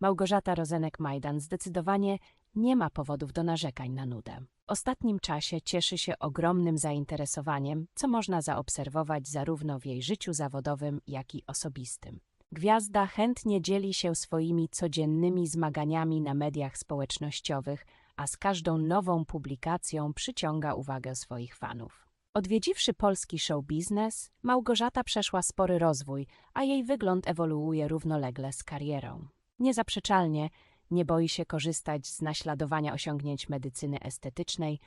Małgorzata Rozenek-Majdan zdecydowanie nie ma powodów do narzekań na nudę. W ostatnim czasie cieszy się ogromnym zainteresowaniem, co można zaobserwować zarówno w jej życiu zawodowym, jak i osobistym. Gwiazda chętnie dzieli się swoimi codziennymi zmaganiami na mediach społecznościowych, a z każdą nową publikacją przyciąga uwagę swoich fanów. Odwiedziwszy polski show biznes, Małgorzata przeszła spory rozwój, a jej wygląd ewoluuje równolegle z karierą. Niezaprzeczalnie nie boi się korzystać z naśladowania osiągnięć medycyny estetycznej,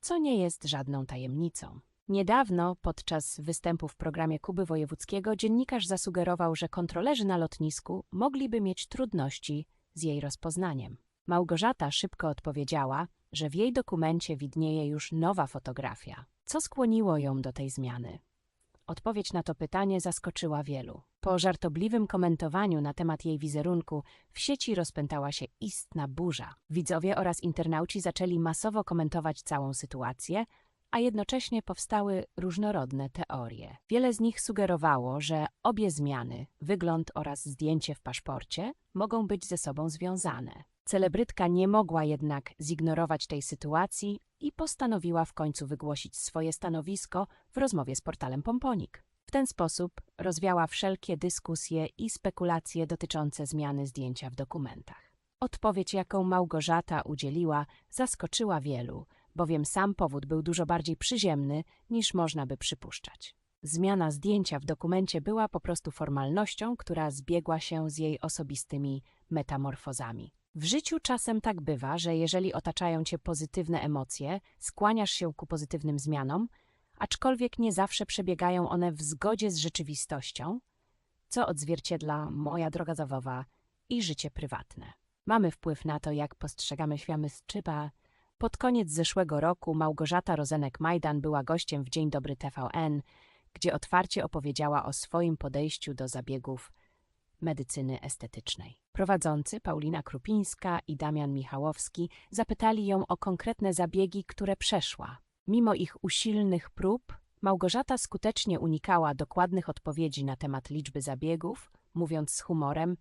co nie jest żadną tajemnicą. Niedawno, podczas występu w programie Kuby Wojewódzkiego, dziennikarz zasugerował, że kontrolerzy na lotnisku mogliby mieć trudności z jej rozpoznaniem. Małgorzata szybko odpowiedziała, że w jej dokumencie widnieje już nowa fotografia. Co skłoniło ją do tej zmiany? Odpowiedź na to pytanie zaskoczyła wielu. Po żartobliwym komentowaniu na temat jej wizerunku w sieci rozpętała się istna burza. Widzowie oraz internauci zaczęli masowo komentować całą sytuację, a jednocześnie powstały różnorodne teorie. Wiele z nich sugerowało, że obie zmiany, wygląd oraz zdjęcie w paszporcie, mogą być ze sobą związane. Celebrytka nie mogła jednak zignorować tej sytuacji i postanowiła w końcu wygłosić swoje stanowisko w rozmowie z portalem Pomponik. W ten sposób rozwiała wszelkie dyskusje i spekulacje dotyczące zmiany zdjęcia w dokumentach. Odpowiedź, jaką Małgorzata udzieliła, zaskoczyła wielu, bowiem sam powód był dużo bardziej przyziemny niż można by przypuszczać. Zmiana zdjęcia w dokumencie była po prostu formalnością, która zbiegła się z jej osobistymi metamorfozami. W życiu czasem tak bywa, że jeżeli otaczają cię pozytywne emocje, skłaniasz się ku pozytywnym zmianom, aczkolwiek nie zawsze przebiegają one w zgodzie z rzeczywistością, co odzwierciedla moja droga zawodowa i życie prywatne. Mamy wpływ na to, jak postrzegamy świamy z czyba. Pod koniec zeszłego roku Małgorzata Rozenek-Majdan była gościem w Dzień Dobry TVN, gdzie otwarcie opowiedziała o swoim podejściu do zabiegów medycyny estetycznej. Prowadzący Paulina Krupińska i Damian Michałowski zapytali ją o konkretne zabiegi, które przeszła. Mimo ich usilnych prób, Małgorzata skutecznie unikała dokładnych odpowiedzi na temat liczby zabiegów, mówiąc z humorem: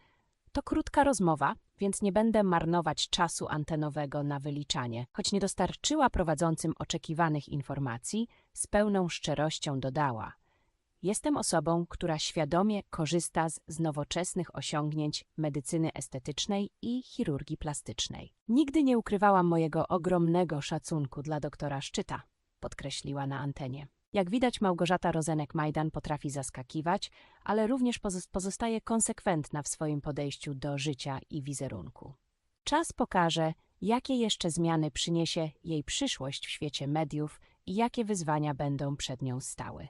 To krótka rozmowa, więc nie będę marnować czasu antenowego na wyliczanie. Choć nie dostarczyła prowadzącym oczekiwanych informacji, z pełną szczerością dodała: Jestem osobą, która świadomie korzysta z, z nowoczesnych osiągnięć medycyny estetycznej i chirurgii plastycznej. Nigdy nie ukrywałam mojego ogromnego szacunku dla doktora Szczyta, podkreśliła na antenie. Jak widać, Małgorzata Rozenek-Majdan potrafi zaskakiwać, ale również pozostaje konsekwentna w swoim podejściu do życia i wizerunku. Czas pokaże, jakie jeszcze zmiany przyniesie jej przyszłość w świecie mediów i jakie wyzwania będą przed nią stały.